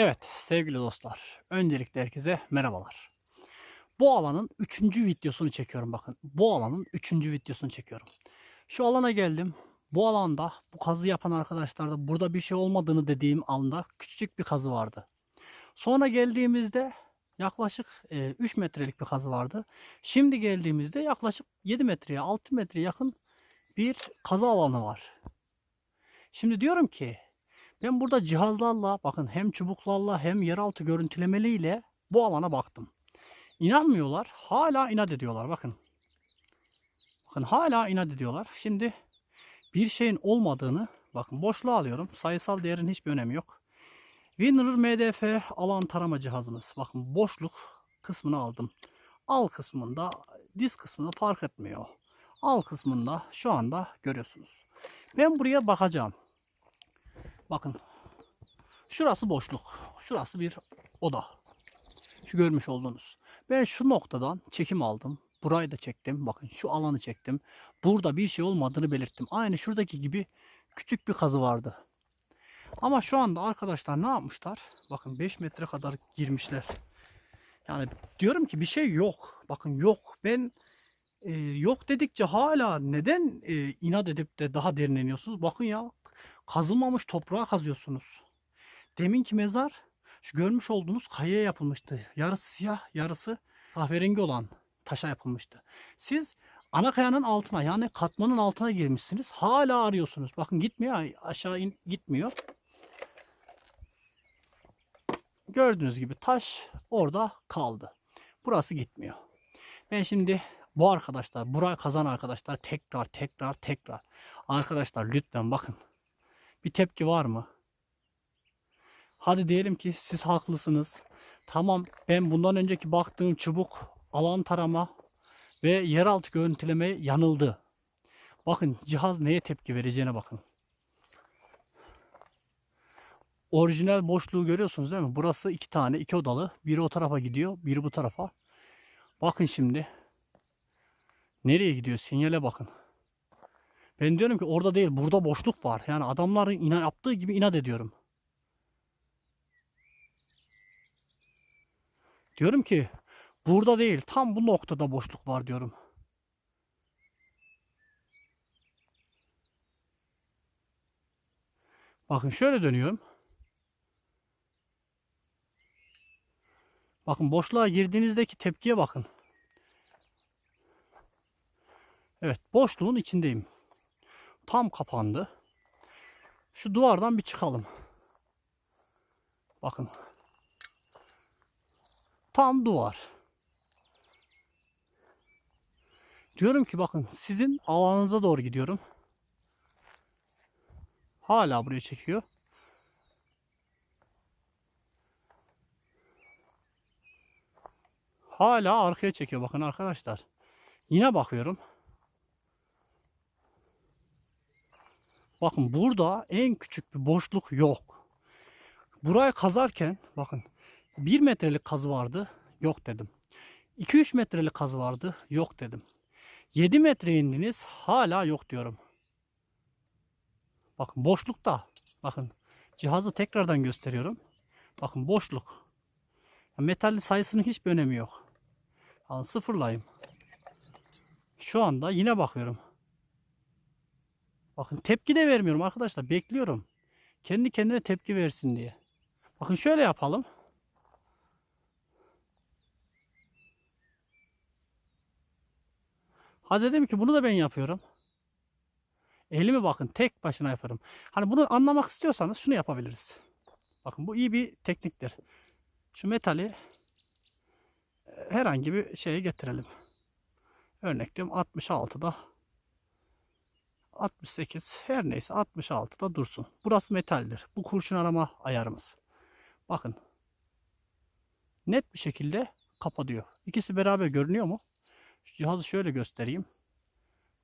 Evet sevgili dostlar. Öncelikle herkese merhabalar. Bu alanın 3. videosunu çekiyorum bakın. Bu alanın 3. videosunu çekiyorum. Şu alana geldim. Bu alanda bu kazı yapan arkadaşlar da burada bir şey olmadığını dediğim anda küçücük bir kazı vardı. Sonra geldiğimizde yaklaşık e, 3 metrelik bir kazı vardı. Şimdi geldiğimizde yaklaşık 7 metreye 6 metreye yakın bir kazı alanı var. Şimdi diyorum ki ben burada cihazlarla bakın hem çubuklarla hem yeraltı görüntülemeliyle bu alana baktım. İnanmıyorlar. Hala inat ediyorlar bakın. Bakın hala inat ediyorlar. Şimdi bir şeyin olmadığını bakın boşluğa alıyorum. Sayısal değerin hiçbir önemi yok. Winner MDF alan tarama cihazımız. Bakın boşluk kısmını aldım. Al kısmında diz kısmında fark etmiyor. Al kısmında şu anda görüyorsunuz. Ben buraya bakacağım. Bakın. Şurası boşluk. Şurası bir oda. Şu görmüş olduğunuz. Ben şu noktadan çekim aldım. Burayı da çektim. Bakın şu alanı çektim. Burada bir şey olmadığını belirttim. Aynı şuradaki gibi küçük bir kazı vardı. Ama şu anda arkadaşlar ne yapmışlar? Bakın 5 metre kadar girmişler. Yani diyorum ki bir şey yok. Bakın yok. Ben e, yok dedikçe hala neden e, inat edip de daha derinleniyorsunuz? Bakın ya kazılmamış toprağa kazıyorsunuz. Deminki mezar şu görmüş olduğunuz kayaya yapılmıştı. Yarısı siyah, yarısı kahverengi olan taşa yapılmıştı. Siz ana kayanın altına yani katmanın altına girmişsiniz. Hala arıyorsunuz. Bakın gitmiyor. Aşağı in, gitmiyor. Gördüğünüz gibi taş orada kaldı. Burası gitmiyor. Ben şimdi bu arkadaşlar, burayı kazan arkadaşlar tekrar tekrar tekrar. Arkadaşlar lütfen bakın. Bir tepki var mı? Hadi diyelim ki siz haklısınız. Tamam ben bundan önceki baktığım çubuk alan tarama ve yeraltı görüntüleme yanıldı. Bakın cihaz neye tepki vereceğine bakın. Orijinal boşluğu görüyorsunuz değil mi? Burası iki tane, iki odalı. Biri o tarafa gidiyor, biri bu tarafa. Bakın şimdi. Nereye gidiyor? Sinyale bakın. Ben diyorum ki orada değil, burada boşluk var. Yani adamların inat yaptığı gibi inat ediyorum. Diyorum ki burada değil, tam bu noktada boşluk var diyorum. Bakın şöyle dönüyorum. Bakın boşluğa girdiğinizdeki tepkiye bakın. Evet boşluğun içindeyim. Tam kapandı. Şu duvardan bir çıkalım. Bakın. Tam duvar. Diyorum ki bakın sizin alanınıza doğru gidiyorum. Hala buraya çekiyor. Hala arkaya çekiyor bakın arkadaşlar. Yine bakıyorum. Bakın burada en küçük bir boşluk yok. Burayı kazarken bakın 1 metrelik kazı vardı. Yok dedim. 2-3 metrelik kazı vardı. Yok dedim. 7 metre indiniz. Hala yok diyorum. Bakın boşlukta. Bakın cihazı tekrardan gösteriyorum. Bakın boşluk. Metalli sayısının hiçbir önemi yok. Al sıfırlayayım. Şu anda yine bakıyorum. Bakın tepki de vermiyorum arkadaşlar. Bekliyorum. Kendi kendine tepki versin diye. Bakın şöyle yapalım. Ha dedim ki bunu da ben yapıyorum. Elimi bakın tek başına yaparım. Hani bunu anlamak istiyorsanız şunu yapabiliriz. Bakın bu iyi bir tekniktir. Şu metali e, herhangi bir şeye getirelim. Örnek diyorum 66'da 68 her neyse 66'da dursun. Burası metaldir. Bu kurşun arama ayarımız. Bakın. Net bir şekilde kapatıyor. İkisi beraber görünüyor mu? Şu cihazı şöyle göstereyim.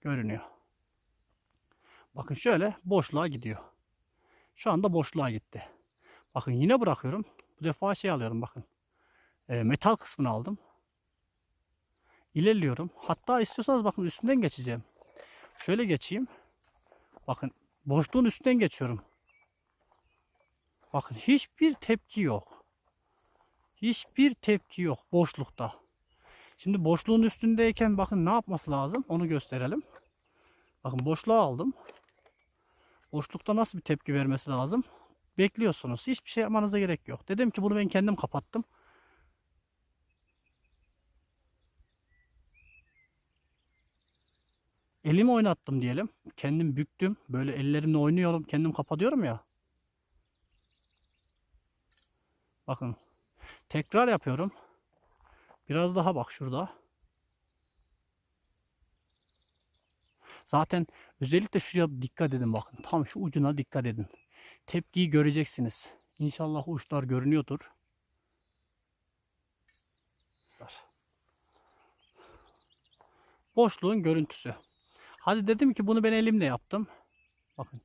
Görünüyor. Bakın şöyle boşluğa gidiyor. Şu anda boşluğa gitti. Bakın yine bırakıyorum. Bu defa şey alıyorum bakın. E, metal kısmını aldım. İlerliyorum. Hatta istiyorsanız bakın üstünden geçeceğim. Şöyle geçeyim. Bakın boşluğun üstünden geçiyorum. Bakın hiçbir tepki yok. Hiçbir tepki yok boşlukta. Şimdi boşluğun üstündeyken bakın ne yapması lazım onu gösterelim. Bakın boşluğa aldım. Boşlukta nasıl bir tepki vermesi lazım? Bekliyorsunuz. Hiçbir şey yapmanıza gerek yok. Dedim ki bunu ben kendim kapattım. Elimi oynattım diyelim. Kendim büktüm. Böyle ellerimle oynuyorum. Kendim kapatıyorum ya. Bakın. Tekrar yapıyorum. Biraz daha bak şurada. Zaten özellikle şuraya dikkat edin bakın. Tam şu ucuna dikkat edin. Tepkiyi göreceksiniz. İnşallah uçlar görünüyordur. Boşluğun görüntüsü. Hadi dedim ki bunu ben elimle yaptım. Bakın.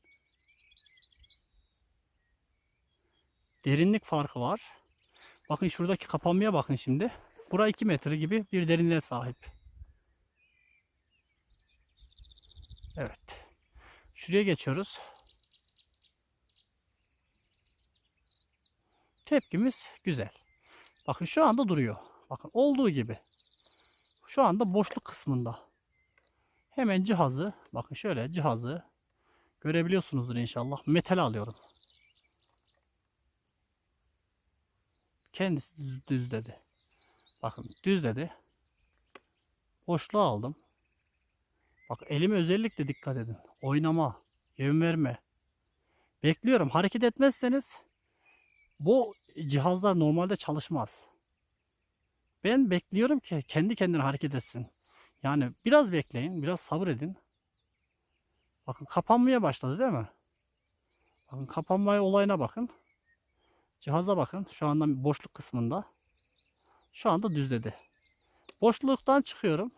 Derinlik farkı var. Bakın şuradaki kapanmaya bakın şimdi. Bura 2 metre gibi bir derinliğe sahip. Evet. Şuraya geçiyoruz. Tepkimiz güzel. Bakın şu anda duruyor. Bakın olduğu gibi. Şu anda boşluk kısmında. Hemen cihazı, bakın şöyle cihazı görebiliyorsunuzdur inşallah. Metal alıyorum. Kendisi düz, düzledi. Bakın düzledi. Boşluğa aldım. Bak elime özellikle dikkat edin. Oynama, yön verme. Bekliyorum. Hareket etmezseniz bu cihazlar normalde çalışmaz. Ben bekliyorum ki kendi kendine hareket etsin. Yani biraz bekleyin, biraz sabır edin. Bakın kapanmaya başladı değil mi? Bakın kapanmaya olayına bakın. Cihaza bakın. Şu anda boşluk kısmında. Şu anda düzledi. Boşluktan çıkıyorum.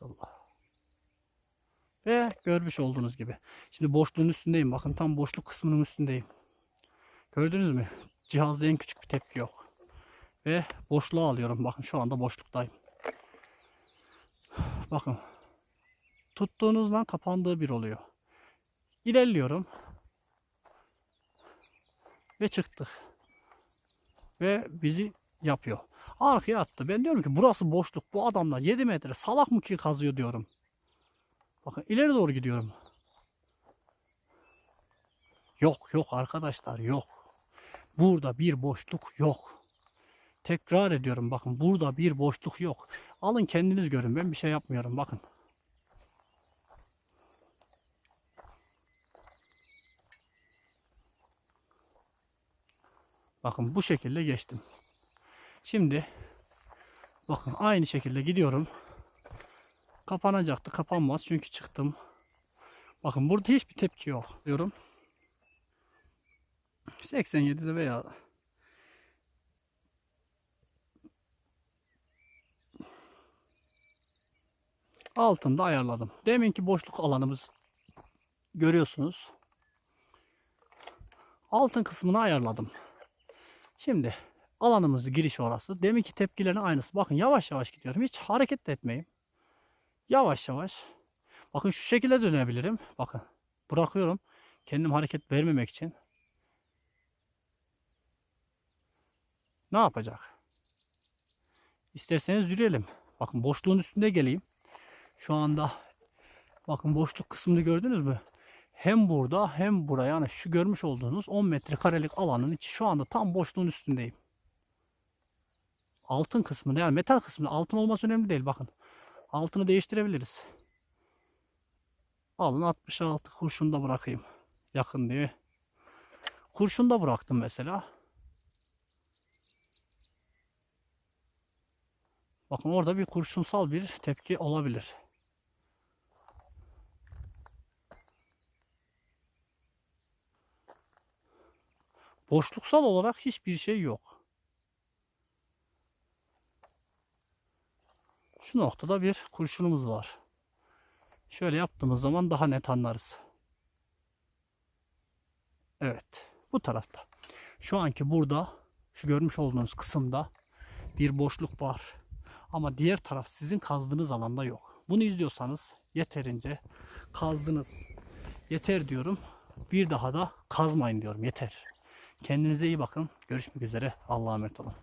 Allah. Ve görmüş olduğunuz gibi. Şimdi boşluğun üstündeyim. Bakın tam boşluk kısmının üstündeyim. Gördünüz mü? Cihazda en küçük bir tepki yok. Ve boşluğa alıyorum. Bakın şu anda boşluktayım. Bakın. Tuttuğunuzdan kapandığı bir oluyor. İlerliyorum. Ve çıktık. Ve bizi yapıyor. Arkaya attı. Ben diyorum ki burası boşluk. Bu adamlar 7 metre salak mı ki kazıyor diyorum. Bakın ileri doğru gidiyorum. Yok yok arkadaşlar yok. Burada bir boşluk yok. Tekrar ediyorum bakın burada bir boşluk yok. Alın kendiniz görün ben bir şey yapmıyorum bakın. Bakın bu şekilde geçtim. Şimdi bakın aynı şekilde gidiyorum. Kapanacaktı kapanmaz çünkü çıktım. Bakın burada hiçbir tepki yok diyorum. 87'de veya altında ayarladım. Deminki boşluk alanımız görüyorsunuz. Altın kısmını ayarladım. Şimdi alanımız giriş orası. Deminki tepkilerin aynısı. Bakın yavaş yavaş gidiyorum. Hiç hareket de etmeyeyim. Yavaş yavaş. Bakın şu şekilde dönebilirim. Bakın bırakıyorum. Kendim hareket vermemek için. Ne yapacak? İsterseniz yürüyelim. Bakın boşluğun üstünde geleyim. Şu anda bakın boşluk kısmını gördünüz mü? Hem burada hem buraya yani şu görmüş olduğunuz 10 metrekarelik alanın içi şu anda tam boşluğun üstündeyim. Altın kısmında yani metal kısmında altın olması önemli değil bakın. Altını değiştirebiliriz. Alın 66 kurşun da bırakayım. Yakın diye. Kurşun da bıraktım mesela. Bakın orada bir kurşunsal bir tepki olabilir. Boşluksal olarak hiçbir şey yok. Şu noktada bir kurşunumuz var. Şöyle yaptığımız zaman daha net anlarız. Evet. Bu tarafta. Şu anki burada şu görmüş olduğunuz kısımda bir boşluk var. Ama diğer taraf sizin kazdığınız alanda yok. Bunu izliyorsanız yeterince kazdınız. Yeter diyorum. Bir daha da kazmayın diyorum. Yeter. Kendinize iyi bakın. Görüşmek üzere. Allah'a emanet olun.